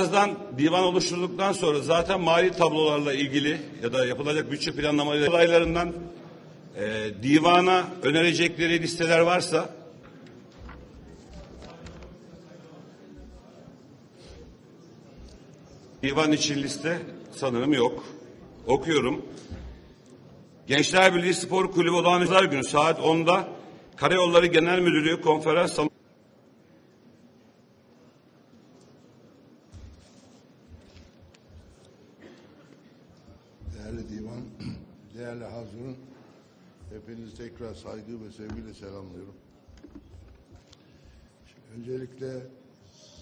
Birazdan divan oluşturulduktan sonra zaten mali tablolarla ilgili ya da yapılacak bütçe planlamaları olaylarından e, divana önerecekleri listeler varsa divan için liste sanırım yok. Okuyorum. Gençler Birliği Spor Kulübü olağanüstü günü saat 10'da Karayolları Genel Müdürlüğü konferans salonu Değerli divan, değerli hazırın, hepinizi tekrar saygı ve sevgiyle selamlıyorum. Şimdi öncelikle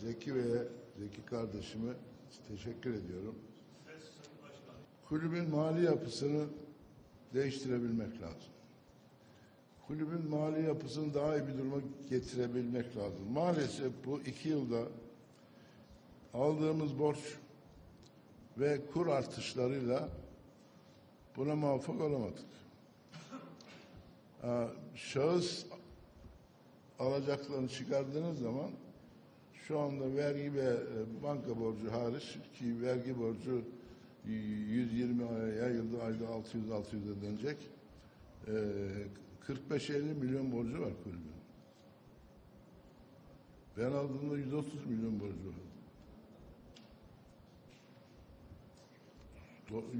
Zeki ve Zeki kardeşime teşekkür ediyorum. Kulübün mali yapısını değiştirebilmek lazım. Kulübün mali yapısını daha iyi bir duruma getirebilmek lazım. Maalesef bu iki yılda aldığımız borç ve kur artışlarıyla Buna muvaffak olamadık. Şahıs alacaklarını çıkardığınız zaman şu anda vergi ve e, banka borcu hariç ki vergi borcu 120 aya yayıldı ayda 600-600 ödenecek. Ee, 45-50 milyon borcu var kulübün. Ben aldığımda 130 milyon borcu var.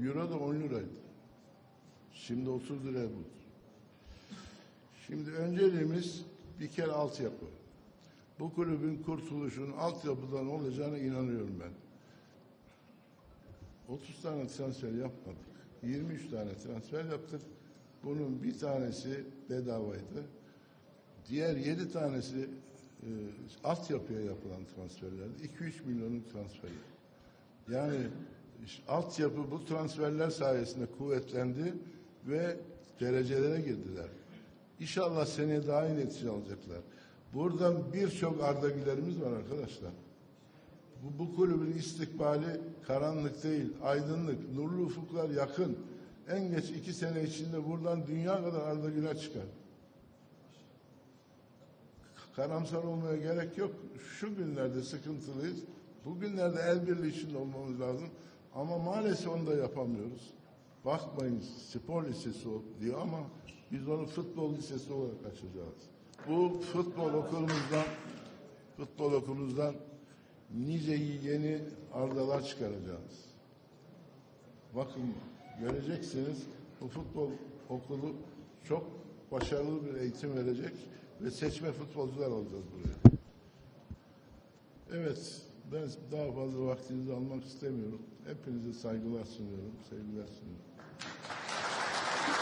Euro da 10 liraydı. Şimdi 30 liraya buldu. Şimdi önceliğimiz bir kere altyapı. Bu kulübün kurtuluşunun altyapıdan olacağına inanıyorum ben. 30 tane transfer yapmadık. 23 tane transfer yaptık. Bunun bir tanesi bedavaydı. Diğer 7 tanesi e, altyapıya yapılan transferlerdi. 2-3 milyonluk transferi. Yani altyapı bu transferler sayesinde kuvvetlendi ve derecelere girdiler. İnşallah seneye daha iyi netice alacaklar. Buradan birçok Ardagülerimiz var arkadaşlar. Bu, bu kulübün istikbali karanlık değil, aydınlık, nurlu ufuklar yakın. En geç iki sene içinde buradan dünya kadar Ardagüler çıkar. Karamsar olmaya gerek yok. Şu günlerde sıkıntılıyız. Bugünlerde el birliği içinde olmamız lazım. Ama maalesef onu da yapamıyoruz. Bakmayın spor lisesi diyor ama biz onu futbol lisesi olarak açacağız. Bu futbol okulumuzdan futbol okulumuzdan nice yeni ardalar çıkaracağız. Bakın göreceksiniz bu futbol okulu çok başarılı bir eğitim verecek ve seçme futbolcular alacağız buraya. Evet, ben daha fazla vaktinizi almak istemiyorum. Hepinize saygılar sunuyorum, sevgiler sunuyorum.